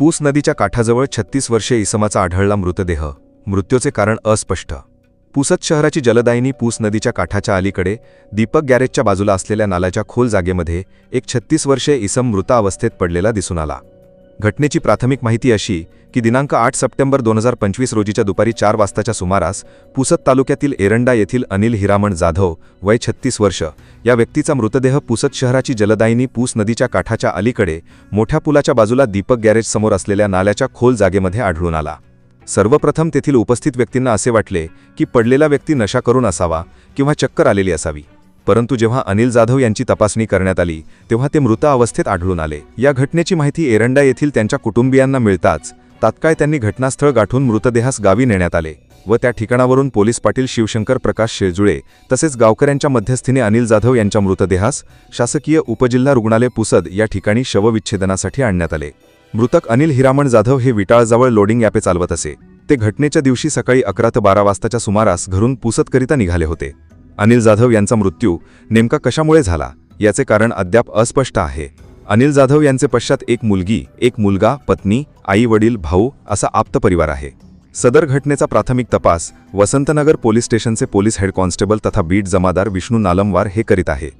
पूस नदीच्या काठाजवळ छत्तीस वर्षे इसमाचा आढळला मृतदेह. मृत्यूचे कारण अस्पष्ट. पुसत शहराची जलदायिनी पूस नदीच्या काठाच्या अलीकडे दीपक गॅरेजच्या बाजूला असलेल्या नाल्याच्या खोल जागेमध्ये एक छत्तीस वर्षे इसम मृत अवस्थेत पडलेला दिसून आला. घटनेची प्राथमिक माहिती अशी की दिनांक आठ सप्टेंबर दोन हजार पंचवीस रोजीच्या दुपारी चार वाजताच्या सुमारास पुसद तालुक्यातील एरंडा येथील अनिल हिरामण जाधव वय छत्तीस वर्ष या व्यक्तीचा मृतदेह पुसद शहराची जलदायिनी पूस नदीच्या काठाच्या अलीकडे मोठ्या पुलाच्या बाजूला दीपक गॅरेजसमोर असलेल्या नाल्याच्या खोल जागेमध्ये आढळून आला. सर्वप्रथम तेथील उपस्थित व्यक्तींना असे वाटले की पडलेला व्यक्ती नशा करून असावा किंवा चक्कर आलेली असावी. परंतु जेव्हा अनिल जाधव यांची तपासणी करण्यात आली तेव्हा ते मृत अवस्थेत आढळून आले. या घटनेची माहिती एरंडा येथील त्यांच्या कुटुंबियांना मिळताच तात्काळ त्यांनी घटनास्थळ गाठून मृतदेहास गावी नेण्यात आले व त्या ठिकाणावरून पोलीस पाटील शिवशंकर प्रकाश शेळजुळे तसेच गावकऱ्यांच्या मध्यस्थीने अनिल जाधव यांच्या मृतदेहास शासकीय उपजिल्हा रुग्णालय पुसद या ठिकाणी शवविच्छेदनासाठी आणण्यात आले. मृतक अनिल हिरामण जाधव हे विटाळजवळ लोडिंग ॲपे चालवत असे. ते घटनेच्या दिवशी सकाळी अकरा ते बारा वाजताच्या सुमारास घरून पुसदकरिता निघाले होते. अनिल जाधव यांचा मृत्यू नेमका कशामुळे झाला? याचे कारण अद्याप अस्पष्ट आहे. अनिल जाधव यांचे पश्चात एक मुलगी एक मुलगा पत्नी आई वडील भाऊ असा आप्त परिवार आहे. सदर घटनेचा प्राथमिक तपास वसंतनगर पोलीस स्टेशनचे पोलीस हेड कॉन्स्टेबल तथा बीट जमादार विष्णू नालमवार हे करीत आहे.